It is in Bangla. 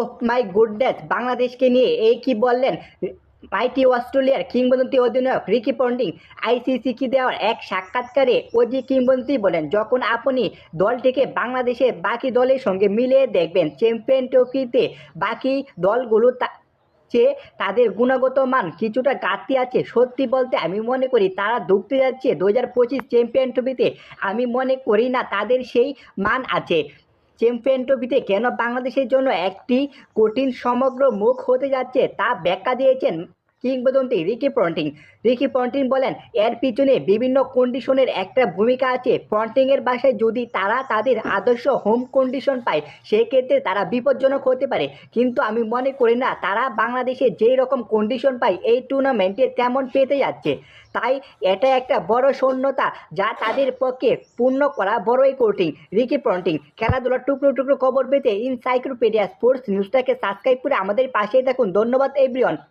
ওহ মাই গুডনেস, বাংলাদেশকে নিয়ে এই কি বললেন? মাইটি অস্ট্রেলিয়ার কিংবদন্তি অধিনায়ক রিকি পন্ডিং আইসিসি কি দেওয়ার এক সাক্ষাৎকারে ওজি কিংবদন্তি বলেন, যখন আপনি দলটিকে বাংলাদেশের বাকি দলের সঙ্গে মিলিয়ে দেখবেন, চ্যাম্পিয়ন ট্রফিতে বাকি দলগুলো চেয়ে তাদের গুণগত মান কিছুটা ঘাটতি আছে, সত্যি বলতে আমি মনে করি তারা ঢুকতে যাচ্ছে। দু হাজার পঁচিশ চ্যাম্পিয়ন ট্রফিতে আমি মনে করি না তাদের সেই মান আছে। চ্যাম্পিয়ন ট্রফিতে কেন বাংলাদেশের জন্য একটি কঠিন সমগ্র মুখ হতে যাচ্ছে তা ব্যাখ্যা দিয়েছেন কিংবদন্তি রিকি পন্টিং। রিকি পন্টিং বলেন, এর পিছনে বিভিন্ন কন্ডিশনের একটা ভূমিকা আছে। পন্টিংয়ের বাসায় যদি তারা তাদের আদর্শ হোম কন্ডিশন পায়, সেক্ষেত্রে তারা বিপজ্জনক হতে পারে। কিন্তু আমি মনে করি না, তারা বাংলাদেশে যেই রকম কন্ডিশন পায়, এই টুর্নামেন্টে তেমন পেতে যাচ্ছে। তাই এটা একটা বড় শূন্যতা যা তাদের পক্ষে পূর্ণ করা বড়ই কঠিন। রিকি পন্টিং, খেলাধুলার টুকরো টুকরো খবর পেতে ইনসাইক্লোপিডিয়া স্পোর্টস নিউজটাকে সাবস্ক্রাইব করে আমাদের পাশেই থাকুন। ধন্যবাদ এভরিওয়ান